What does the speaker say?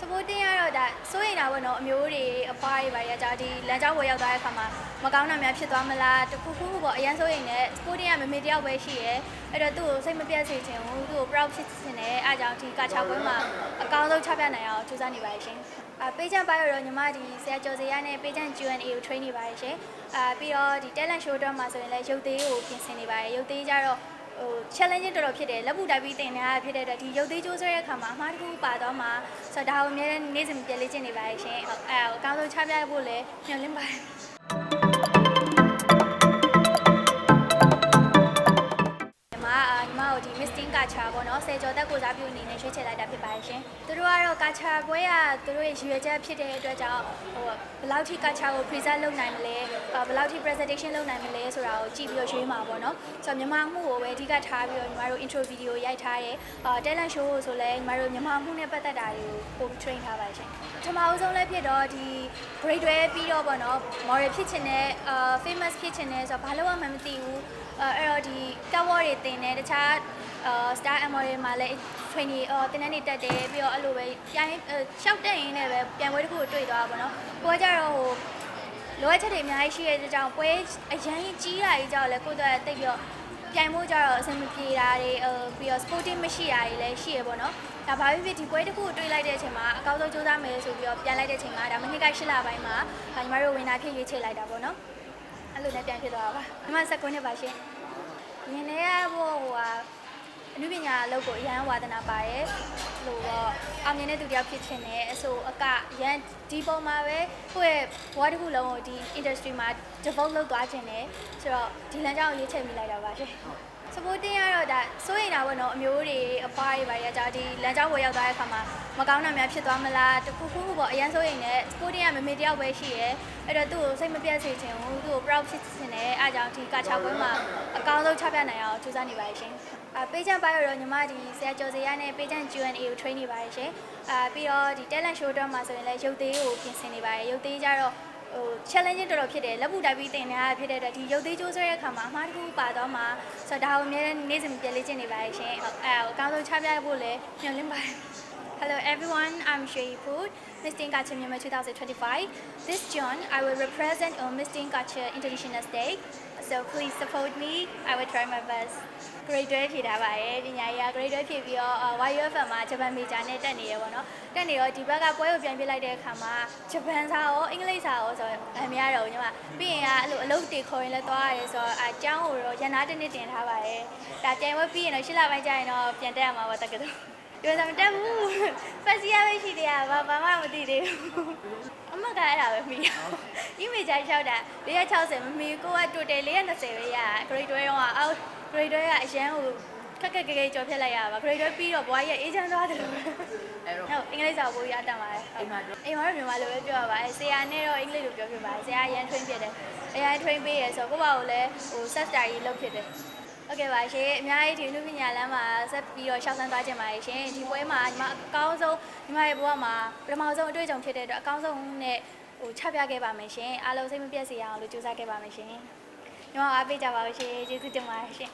supporting ကတော့ဒါစိုးရင်တာပေါ့နော်အမျိုးတွေအဖွားတွေပါရကြဒီလမ်းကြောင်းပေါ်ရောက်သွားတဲ့အခါမှာမကောင်းတာများဖြစ်သွားမလားတခုခုပေါ့အရန်စိုးရင်လည်း supporting ကမမေတယောက်ပဲရှိရဲအဲ့တော့သူ့ကိုစိတ်မပြတ်စေချင်ဘူးသူ့ကို proud ဖြစ်ချင်တယ်အားကြောင့်ဒီကာချာပွဲမှာအကောင်းဆုံးချပြနိုင်အောင်ကြိုးစားနေပါရှင်အာပေးချန်ပိုင်းတော့ညီမဒီဆရာကျော်စရာနဲ့ပေးချန် Q&A ကို train နေပါတယ်ရှင်အာပြီးတော့ဒီ talent show တော့မှာဆိုရင်လည်းရုပ်သေးကိုပြင်ဆင်နေပါတယ်ရုပ်သေးကြတော့ ဟို challenge တော်တော်ဖြစ်တယ်လက်ပူတိုက်ပြီးတင်နေတာဖြစ်တဲ့အတွက်ဒီရုပ်သေးကြိုးဆွဲတဲ့အခါမှာအမှားတစ်ခုပါတော့မှာဆိုတော့ဒါကိုအများနဲ့နေ့စဉ်ပြည့်လေးကျင့်နေပါတယ်ရှင်ဟုတ်အဲအကောင်းဆုံးချပြဖို့လည်းညွှန်လင်းပါတယ် ပေါ့နော်ဆယ်ကျော်သက်ကိုစားပြုအနေနဲ့ရွေးချယ်လိုက်တာဖြစ်ပါတယ်ရှင်သူတို့ကတော့ Gacha ပွဲကသူတို့ရဲ့ရည်ရွယ်ချက်ဖြစ်တဲ့အတွက်ကြောင့်ဟိုဘယ်လောက်ထိ Gacha ကို present လုပ်နိုင်မလဲအာဘယ်လောက်ထိ presentation လုပ်နိုင်မလဲဆိုတာကိုကြည့်ပြီးတော့ရွေးမှာပေါ့နော်ဆိုတော့မြန်မာမှုကိုပဲအဓိကထားပြီးတော့ညီမတို့ intro video ရိုက်ထားတယ်အာ talent show ကိုဆိုလဲညီမတို့မြန်မာမှုနဲ့ပတ်သက်တာတွေကိုပုံ train ထားပါတယ်ရှင်ပထမအဆုံးလည်းဖြစ်တော့ဒီ grade တွေပြီးတော့ပေါ့နော် model ဖြစ်ချင်တဲ့အာ famous ဖြစ်ချင်တဲ့ဆိုတော့ဘာလို့မှမသိဘူးအဲအဲ့တော့ဒီ cover တွေတင်တယ်တခြား အာ star amor တွေမှာလည်း training အော်တင်တဲ့နေတက်တယ်ပြီးတော့အဲ့လိုပဲပြိုင်ရှောက်တက်ရင်းနဲ့ပဲပြန်ပွဲတစ်ခုကိုတွေ့သွားတာပေါ့နော်ကိုကကြတော့ဟိုလိုအပ်ချက်တွေအများကြီးရှိတဲ့ကြောင့်ပွဲအရန်ကြီးတာကြီးကြောင့်လည်းကိုယ့်အတွက်တိတ်ပြီးတော့ပြိုင်မှုကြတော့အဆင်မပြေတာတွေဟိုပြီးတော့ sporting မရှိတာတွေလည်းရှိရပေါ့နော်ဒါဘာဖြစ်ဖြစ်ဒီပွဲတစ်ခုကိုတွေးလိုက်တဲ့အချိန်မှာအကောင်းဆုံးစူးစမ်းမယ်ဆိုပြီးတော့ပြန်လိုက်တဲ့အချိန်မှာဒါမနှစ်က၈လပိုင်းမှာဒါညီမတို့ဝင်တာဖြစ်ရွေးချယ်လိုက်တာပေါ့နော်အဲ့လိုနဲ့ပြန်ဖြစ်သွားတာပါညီမ19နှစ်ပါရှင်ညနေရဖို့ဟိုဟာ အနုပညာအလုပ်ကိုအရန်ဝါသနာပါတယ်လို့တော့အောင်မြင်တဲ့သူတယောက်ဖြစ်ချင်တယ်အဆိုအကရန်ဒီပုံမှာပဲကိုယ့်ရဲ့ဘဝတစ်ခုလုံးကိုဒီ industry မှာ develop လုပ်သွားခြင်းတယ်ဆိုတော့ဒီလမ်းကြောင်းကိုရွေးချယ်မိလိုက်တာပါရှင် supporting ကတော့ဒါစိုးရင်တာပေါ့နော်အမျိုးတွေအဖွားတွေပါရကြဒီလမ်းကြောင်းပေါ်ရောက်သွားတဲ့အခါမှာမကောင်းတာများဖြစ်သွားမလားတခုခုပေါ့အရန်စိုးရင်လည်း supporting ကမမေတယောက်ပဲရှိရဲအဲ့တော့သူ့ကိုစိတ်မပြတ်စေချင်ဘူးသူ့ကို proud ဖြစ်ချင်တယ်အားကြောင့်ဒီကာချာပွဲမှာအကောင်းဆုံးချပြနိုင်အောင်ကြိုးစားနေပါရှင်အာပေးချန်ပိုင်းတော့ညီမဒီဆရာကျော်စရာနဲ့ပေးချန် Q&A ကို train နေပါတယ်ရှင်အာပြီးတော့ဒီ talent show တော့မှာဆိုရင်လည်းရုပ်သေးကိုပြင်ဆင်နေပါတယ်ရုပ်သေးကြတော့ ဟို challenge တော်တော်ဖြစ်တယ်လက်ပူတိုက်ပြီးတင်နေတာဖြစ်တဲ့အတွက်ဒီရုပ်သေးကြိုးဆွဲတဲ့အခါမှာအမှားတစ်ခုပါတော့မှာဆိုတော့ဒါကိုအများနဲ့နေ့စဉ်ပြည့်လေးကျင့်နေပါတယ်ရှင်ဟုတ်အဲအကောင်းဆုံးချပြဖို့လည်းညွှန်လင်းပါတယ် Hello everyone, I'm Shay Put, Miss Teen Gacha Myanmar 2025. This June, I will represent on Miss Teen Gacha International Stage. So please support me. I will try my best. Grade 12ဖြည့်ထားပါတယ်ပညာရေးက grade 12ဖြည့်ပြီးတော့ YUFM မှာဂျပန် major နဲ့တက်နေရပေါ့နော်တက်နေတော့ဒီဘက်ကပွဲကိုပြန်ပြလိုက်တဲ့အခါမှာဂျပန်စာရောအင်္ဂလိပ်စာရောဆိုတော့အမရတော့ဘူးညီမပြီးရင်ကအဲ့လိုအလုပ်တွေခေါ်ရင်လည်းသွားရတယ်ဆိုတော့အကျောင်းကိုတော့ရန်နာတစ်နှစ်တင်ထားပါတယ်ဒါပြန်ပွဲပြီးရင်တော့ရှစ်လပိုင်းကျရင်တော့ပြန်တက်ရမှာပါတက္ကသိုလ် ပြောစမ်းမတက်ဘူးဖက်စီရပဲရှိတယ်ကဘာဘာမှမသိသေးဘူးအမကအဲ့ဒါပဲမိရ image ကြီးလျှောက်တာ460မမီကိုက total 420ပဲရ grade 12တော့အောက် grade 12ကအရန်ဟိုခက်ခက်ခဲခဲကြော်ဖြတ်လိုက်ရပါ grade 12ပြီးတော့ဘွားကြီးအေးချမ်းသွားတယ်လို့အဲ့တော့ဟုတ်အင်္ဂလိပ်စာကိုပို့ရအတတ်ပါတယ်အိမ်မှာတော့အိမ်မှာတော့မြန်မာလိုပဲပြောရပါတယ်ဆရာနဲ့တော့အင်္ဂလိပ်လိုပြောပြပါတယ်ဆရာရန် train ဖြစ်တယ်အရန် train ပေးရဆိုတော့ကိုယ့်ဘာကိုလည်းဟို set star ကြီးလုပ်ဖြစ်တယ် ဟုတ်ကဲ့ပါရှင်အများကြီးဒီလူပညာလမ်းမှာဆက်ပြီးတော့ရှောက်ဆန်းသွားကြပါရှင်ဒီပွဲမှာညီမအကောင်းဆုံးညီမရဲ့ဘဝမှာပထမဆုံးအတွေ့အကြုံဖြစ်တဲ့အတွက်အကောင်းဆုံးနဲ့ဟိုချပြခဲ့ပါမယ်ရှင်အားလုံးစိတ်မပြတ်စေရအောင်လို့ကြိုးစားခဲ့ပါမယ်ရှင်ညီမအားပေးကြပါဦးရှင်ကျေးဇူးတင်ပါတယ်ရှင်